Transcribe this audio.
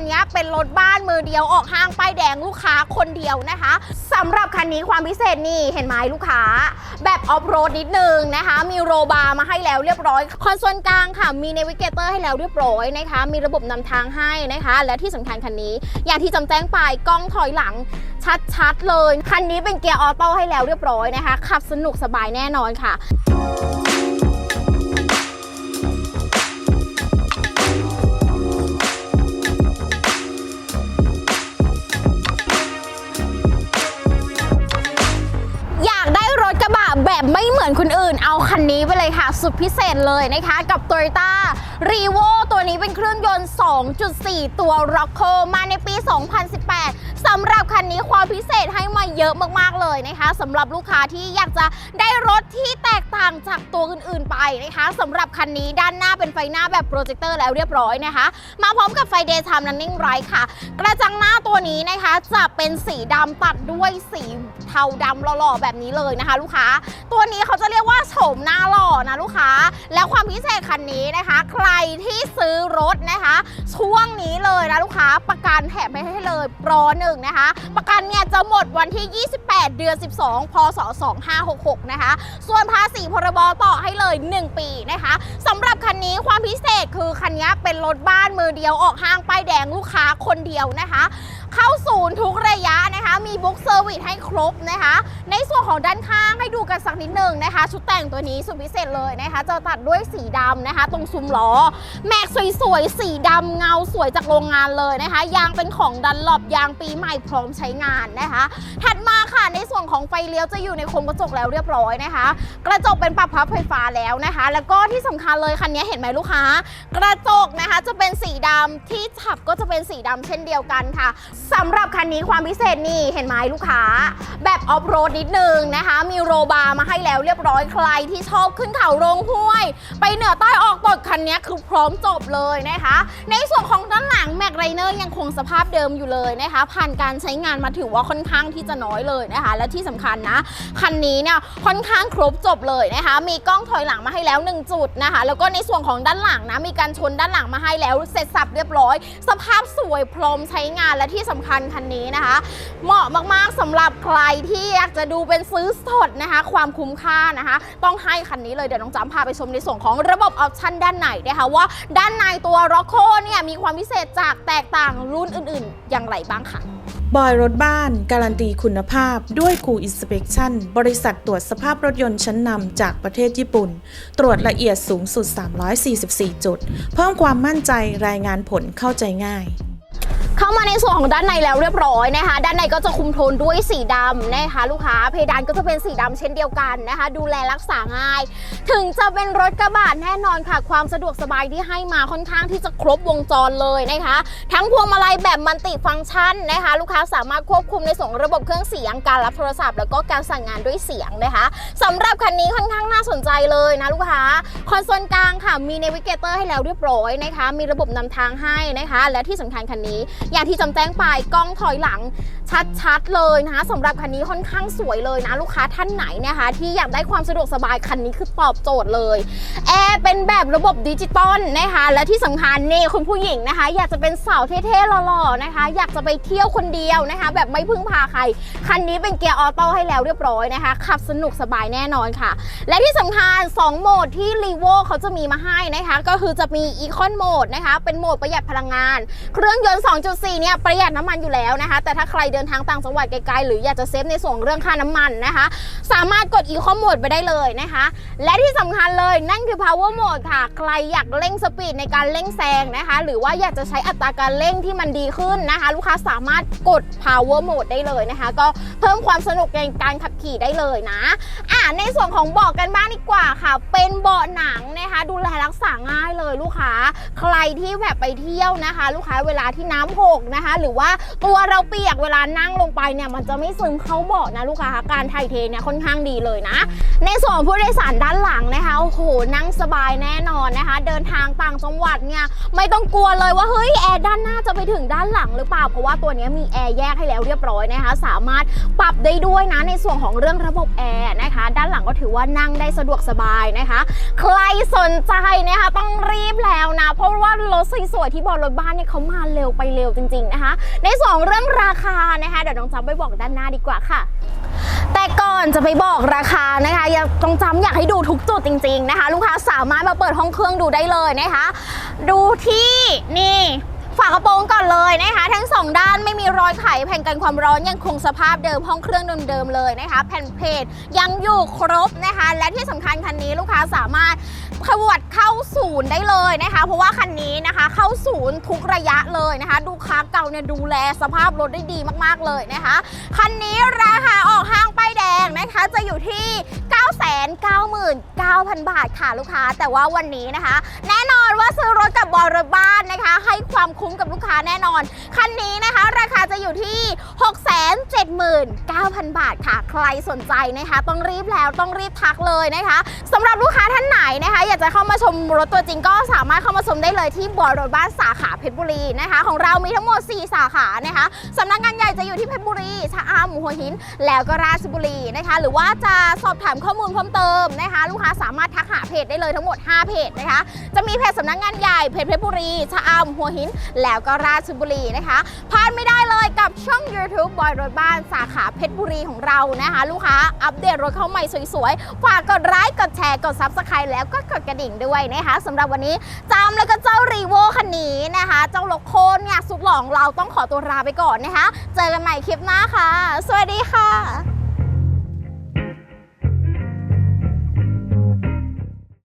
นนี้เป็นรถบ้านมือเดียวออกห้างป้ายแดงลูกค้าคนเดียวนะคะสำหรับคันนี้ความพิเศษนี่เห็นไหมลูกค้า แบบออฟโรดนิดนึงนะคะ มีโรบาร์มาให้แล้วเรียบร้อย คอนโซลกลางค่ะ มีเนวิเกเตอร์ให้แล้วเรียบร้อยนะคะ มีระบบนำทางให้นะคะ และที่สำคัญคันนี้ อย่างที่จำแจ้งไปกล้องถอยหลังชัดๆเลย คันนี้เป็นเกียร์ออโต้ให้แล้วเรียบร้อยนะคะ ขับสนุกสบายแน่นอนค่ะ ไม่เหมือนคนอื่น เอาคันนี้ไปเลยค่ะ สุดพิเศษเลยนะคะกับ Toyota r e v o ตัวนี้เป็นเครื่องยนต์ 2.4 ตัว r o c k o มาในปี 2018 สำหรับคันนี้ความพิเศษให้มาเยอะมากๆเลยนะคะสำหรับลูกค้าที่อยากจะได้รถที่แตกต่างจากตัวอื่นๆไปนะคะสำหรับคันนี้ด้านหน้าเป็นไฟหน้าแบบโปรเจคเตอร์แล้วเรียบร้อยนะคะ มาพร้อมกับไฟ Daytime Running Light ค่ะ กระจังหน้าตัวนี้นะคะจะเป็นสีดำตัดด้วยสีเทาดำหล่อๆแบบนี้เลยนะคะ ลูกค้าตัวนี้เขาจะเรียกว่าโฉมหน้าหล่อนะลูกค้า แล้วความพิเศษคันนี้นะคะ ใครที่ซื้อรถนะคะ ช่วงนี้เลยนะลูกค้าประกันแถมไปให้เลยโปรหนึ่งนะคะ ประกันเนี่ยจะหมดวันที่ 28 เดือน 12 พศ 2566 นะคะ ส่วนภาษีพรบต่อให้เลย 1 ปีนะคะสำหรับคันนี้ความพิเศษคือคันนี้เป็นรถบ้านมือเดียวออกห้างป้ายแดงลูกค้าคนเดียวนะคะ เข้าศูนย์ทุกระยะนะคะ มีบุ๊กเซอร์วิสให้ครบนะคะ ในส่วนของด้านข้างให้ดูกันสักนิดหนึ่งนะคะชุด แต่งตัวนี้สุดพิเศษเลยนะคะจะตัดด้วยสีดำนะคะ ตรงซุ้มล้อ แม็กสวยๆ สีดำเงาสวยจากโรงงานเลยนะคะ ยางเป็นของดันหลบยางปีใหม่พร้อมใช้งานนะคะ ถัดมาค่ะในส่วนของไฟเลี้ยวจะอยู่ในโครงกระจกแล้วเรียบร้อยนะคะ กระจกเป็นปรับพับไฟฟ้าแล้วนะคะ แล้วก็ที่สำคัญเลยคันนี้เห็นไหมลูกค้า กระจกนะคะจะเป็นสีดำที่ขับก็จะเป็นสีดำเช่นเดียวกันค่ะสำหรับคันนี้ความพิเศษนี่เห็นไหมลูกค้า แบบออฟโรดนิดนึงนะคะ มีโรบาร์มาให้แล้วเรียบร้อยครที่ชอบขึ้นเขาลงห้วย ไปเหนือใต้ออกตกคันนี้คือพร้อมจบเลยนะคะ ในส่วนของด้านหลังแม็กไรเนอร์ยังคงสภาพเดิมอยู่เลยนะคะ ผ่านการใช้งานมาถือว่าค่อนข้างที่จะน้อยเลยนะคะ และที่สำคัญนะ คันนี้เนี่ยค่อนข้างครบจบเลยนะคะ มีกล้องถอยหลังมาให้แล้ว 1 จุดนะคะ แล้วก็ในส่วนของด้านหลังนะมีการชนด้านหลังมาให้แล้ว เสร็จสับเรียบร้อย สภาพสวยพร้อมใช้งานและที่สำคัญคันนี้นะคะ เหมาะมากๆสำหรับใครที่อยากจะดูเป็นซื้อสดนะคะ ความคุ้มค่านะคะต้องให้คันนี้เลยเดี๋ยวน้องจำพาไปชมในส่วนของระบบออปชันด้านในนะคะว่าด้านในตัว r o c k o เนี่ยมีความพิเศษจากแตกต่างรุ่นอื่นๆ อย่างไรบ้างค่ะบอยรถบ้าน การันตีคุณภาพด้วยคูอินสเป t ชั่นบริษัทตรวจสภาพรถยนต์ชั้นนำจากประเทศญี่ปุ่น ตรวจละเอียดสูงสุด 344 จุด เพิ่มความมั่นใจรายงานผลเข้าใจง่าย เข้ามาในส่วนของด้านในแล้วเรียบร้อยนะคะ ด้านในก็จะคุมโทนด้วยสีดำนะคะ ลูกค้าเพดานก็จะเป็นสีดำเช่นเดียวกันนะคะ ดูแลรักษาง่าย ถึงจะเป็นรถกระบะแน่นอนค่ะ ความสะดวกสบายที่ให้มาค่อนข้างที่จะครบวงจรเลยนะคะ ทั้งพวงมาลัยแบบมัลติฟังก์ชันนะคะ ลูกค้าสามารถควบคุมในส่วนของระบบเครื่องเสียงการรับโทรศัพท์ แล้วก็การสั่งงานด้วยเสียงนะคะสำหรับคันนี้ค่อนข้างน่าสนใจเลยนะลูกค้าคอนโซลกลางค่ะมีเนวิเกเตอร์ให้แล้วเรียบร้อยนะคะ มีระบบนำทางให้นะคะ และที่สำคัญคันนี้อย่างที่จำแจ้งไปกล้องถอยหลังชัดๆเลยนะคะสำหรับคันนี้ค่อนข้างสวยเลยนะลูกค้าท่านไหนนะคะ ที่อยากได้ความสะดวกสบายคันนี้คือตอบโจทย์เลยแอร์เป็นแบบระบบดิจิตอลนะคะและที่สำคัญนี่คุณผู้หญิงนะคะ อยากจะเป็นสาวเท่ๆหล่อๆนะคะ อยากจะไปเที่ยวคนเดียวนะคะ แบบไม่พึ่งพาใคร คันนี้เป็นเกียร์ออโต้ให้แล้วเรียบร้อยนะคะ ขับสนุกสบายแน่นอนค่ะ และที่สำคัญ 2 โหมดที่ r e v o เขาจะมีมาให้นะคะ ก็คือจะมี Econ Mode นะคะ เป็นโหมดประหยัดพลังงาน เครื่องยนต์2.4เนี่ยประหยัดน้ำมันอยู่แล้วนะคะ แต่ถ้าใครเดินทางต่างจังหวัดไกลๆหรืออยากจะเซฟในส่วนเรื่องค่าน้ำมันนะคะ สามารถกด Econ Mode ไปได้เลยนะคะ และที่สำคัญเลยนั่นคือ Power Mode ค่ะ ใครอยากเร่งสปีดในการเร่งแซงนะคะ หรือว่าอยากจะใช้อัตราการเร่งที่มันดีขึ้นนะคะ ลูกค้าสามารถกด Power Mode ได้เลยนะคะ ก็เพิ่มความสนุกในการขับขี่ได้เลยนะอ่าในส่วนของเบาะกันบ้างดีกว่าค่ะ เป็นเบาะหนังนะคะ ดูแลรักษาง่ายเลยลูกค้า ใครที่แบบไปเที่ยวนะคะ ลูกค้าเวลาที่น้ำหกนะคะ หรือว่าตัวเราเปียกเวลานั่งลงไปเนี่ยมันจะไม่ซึมเข้าเบาะนะลูกค้าการไทยเทเนี่ยค่อนข้างดีเลยนะ ในส่วนผู้โดยสารด้านหลังนะคะโอ้โหนั่งสบายแน่นอนนะคะ เดินทางต่างจังหวัดเนี่ยไม่ต้องกลัวเลยว่าเฮ้ยแอร์ด้านหน้าจะไปถึงด้านหลังหรือเปล่าเพราะว่าตัวนี้มีแอร์แยกให้แล้วเรียบร้อยนะคะ สามารถปรับได้ด้วยนะในส่วนของเรื่องระบบแอร์นะคะ ด้านหลังก็ถือว่านั่งได้สะดวกสบายนะคะ ใครสนใจนะคะต้องรีบแล้วนะ เพราะว่ารถสวยๆที่บอรถบ้านเนี่ยเขามาเร็วไปเร็วจริงๆนะคะ ในส่วนของเรื่องราคานะคะเดี๋ยวน้องจำไปบอกด้านหน้าดีกว่าค่ะแต่ก่อนจะไปบอกราคานะคะอยากต้องจำอยากให้ดูทุกจุดจริง ๆนะคะ ลูกค้าสามารถมาเปิดห้องเครื่องดูได้เลยนะคะ ดูที่นี่ ฝากระโปรงก่อนเลยนะคะ ทั้งสองด้านไม่มีรอยไขแผ่นกันความร้อนยังคงสภาพเดิมห้องเครื่องเดิมๆเลยนะคะ แผ่นเพจยังอยู่ครบนะคะ และที่สำคัญคันนี้ลูกค้าสามารถขวดเข้าศูนย์ได้เลยนะคะ เพราะว่าคันนี้นะคะเข้าศูนย์ทุกระยะเลยนะคะ ดูค้าเก่าเนี่ยดูแลสภาพรถได้ดีมากๆเลยนะคะคันนี้ราคาออกห้างป้ายแดงนะคะจะอยู่ที่ 999,000 บาทค่ะลูกค้า แต่ว่าวันนี้นะคะ แน่นอน ว่าซื้อรถกับบอรถบ้านนะคะ ให้ความคุ้มกับลูกค้าแน่นอน คันนี้นะคะ ราคาจะอยู่ที่ 679,000 บาทค่ะ ใครสนใจนะคะ ต้องรีบแล้วต้องรีบทักเลยนะคะสำหรับลูกค้าท่านไหนนะคะ อยากจะเข้ามาชมรถตัวจริงก็สามารถเข้ามาชมได้เลยที่บอรถบ้านสาขาเพชรบุรีนะคะ ของเรามีทั้งหมด 4 สาขานะคะสำนักงานใหญ่จะอยู่ที่เพชรบุรีชะอำหัวหิน แล้วก็ราชบุรีนะคะ หรือว่าจะสอบถามข้อมูลเพิ่มเติมนะคะ ลูกค้าสามารถทักหาเพจได้เลยทั้งหมด 5 เพจนะคะ จะมีเพจสำนักงานใหญ่เพจเพชรบุรีชะอำหัวหิน แล้วก็ราชบุรีนะคะพลาดไม่ได้เลยกับช่อง YouTube บอยรถบ้านสาขาเพชรบุรีของเรานะคะ ลูกค้าอัปเดตรถเข้าใหม่สวยๆ ฝากกดไลค์กดแชร์กด Subscribe แล้วก็กดกระดิ่งด้วยนะคะสำหรับวันนี้จำแล้วก็เจ้ารีโวคันนี้นะคะ เจ้าโลโคนเนี่ยสุดหล่อของเราต้องขอตัวลาไปก่อนนะคะ เจอกันใหม่คลิปหน้าค่ะ สวัสดีค่ะ